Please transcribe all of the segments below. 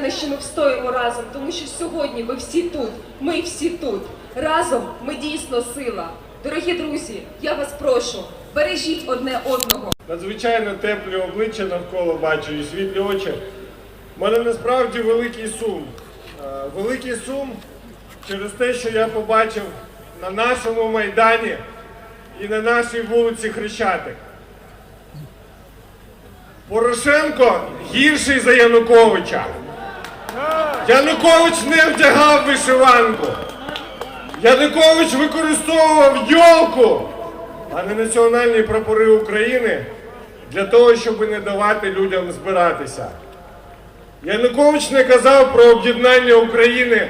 впевнена, що ми встоїмо разом, тому що сьогодні ви всі тут, ми всі тут. Разом ми дійсно сила. Дорогі друзі, я вас прошу, бережіть одне одного. Надзвичайно теплі обличчя навколо бачу і світлі очі. У мене насправді великий сум. Е, Великий сум через те, що я побачив на нашому майдані і на нашій вулиці Хрещатик. Порошенко гірший за Януковича. Янукович не вдягав вишиванку. Янукович використовував йолку, а не національні прапори України для того, щоб не давати людям збиратися. Янукович не казав про об'єднання України.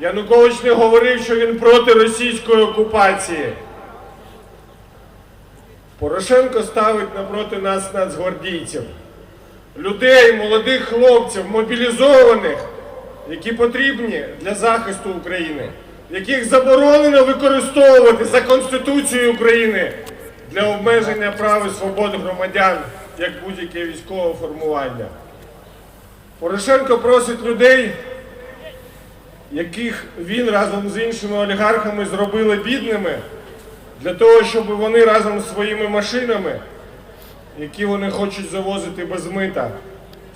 Янукович не говорив, що він проти російської окупації. Порошенко ставить напроти нас нацгвардійців, людей, молодих хлопців, мобілізованих, які потрібні для захисту України, яких заборонено використовувати за Конституцією України для обмеження прав і свобод громадян як будь-яке військове формування. Порошенко просить людей, яких він разом з іншими олігархами зробили бідними, для того, щоб вони разом з своїми машинами, які вони хочуть завозити без мита,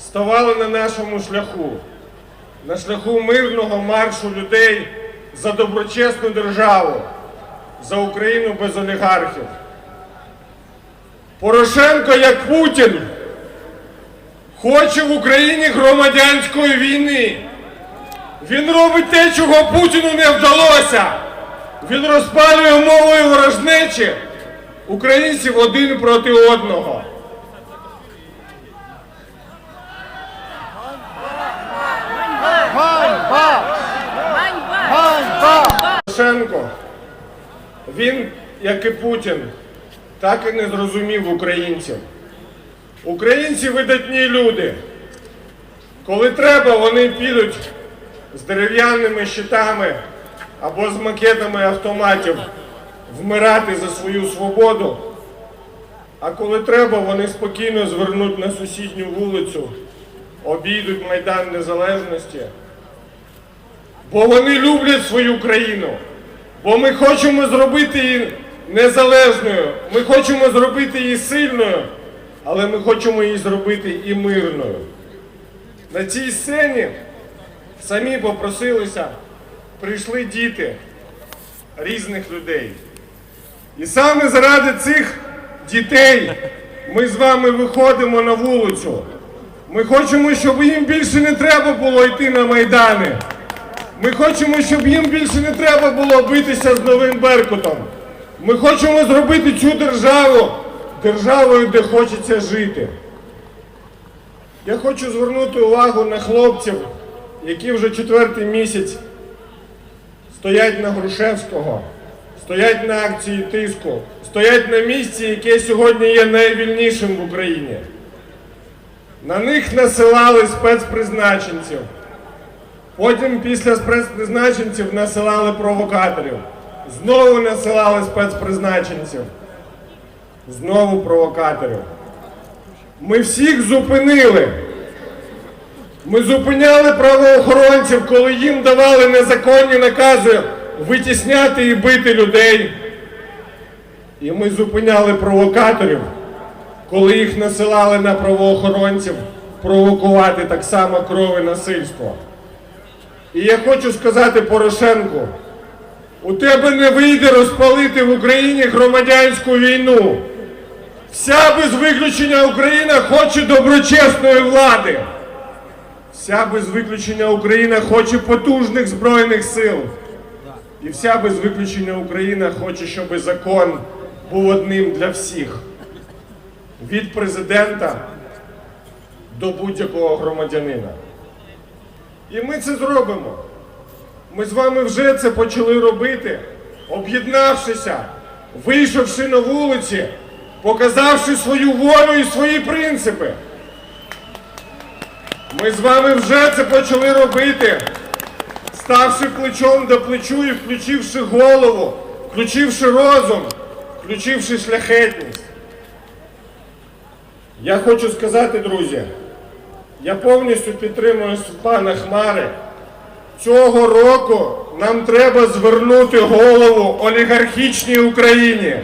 ставали на нашому шляху, на шляху мирного маршу людей за доброчесну державу, за Україну без олігархів. Порошенко, як Путін, хоче в Україні громадянської війни. Він робить те, чого Путіну не вдалося. Він розпалює мовою ворожнечі українців один проти одного. Порошенко, він, як і Путін, так і не зрозумів українців. Українці видатні люди. Коли треба, вони підуть з дерев'яними щитами або з макетами автоматів вмирати за свою свободу. А коли треба, вони спокійно звернуть на сусідню вулицю, обійдуть Майдан Незалежності. Бо вони люблять свою країну. Бо ми хочемо зробити її незалежною. Ми хочемо зробити її сильною, але ми хочемо її зробити і мирною. На цій сцені самі попросилися, прийшли діти різних людей. І саме заради цих дітей ми з вами виходимо на вулицю. Ми хочемо, щоб їм більше не треба було йти на майдани. Ми хочемо, щоб їм більше не треба було битися з новим Беркутом. Ми хочемо зробити цю державу державою, де хочеться жити. Я хочу звернути увагу на хлопців, які вже четвертий місяць стоять на Грушевського, стоять на акції тиску, стоять на місці, яке сьогодні є найвільнішим в Україні. На них насилали спецпризначенців. Потім після спецпризначенців насилали провокаторів. Знову насилали спецпризначенців. Знову провокаторів. Ми всіх зупинили. Ми зупиняли правоохоронців, коли їм давали незаконні накази витісняти і бити людей. І ми зупиняли провокаторів, коли їх насилали на правоохоронців провокувати так само кров і насильство. І я хочу сказати Порошенку, у тебе не вийде розпалити в Україні громадянську війну. Вся без виключення Україна хоче доброчесної влади. Вся без виключення Україна хоче потужних збройних сил. І вся без виключення Україна хоче, щоб закон був одним для всіх. Від президента до будь-якого громадянина. І ми це зробимо. Ми з вами вже це почали робити, об'єднавшися, вийшовши на вулиці, показавши свою волю і свої принципи. Ми з вами вже це почали робити, ставши плечом до плечу і включивши голову, включивши розум, включивши шляхетність. Я хочу сказати, друзі, Я повністю підтримую пана Хмари. Цього року нам треба звернути голову олігархічній Україні.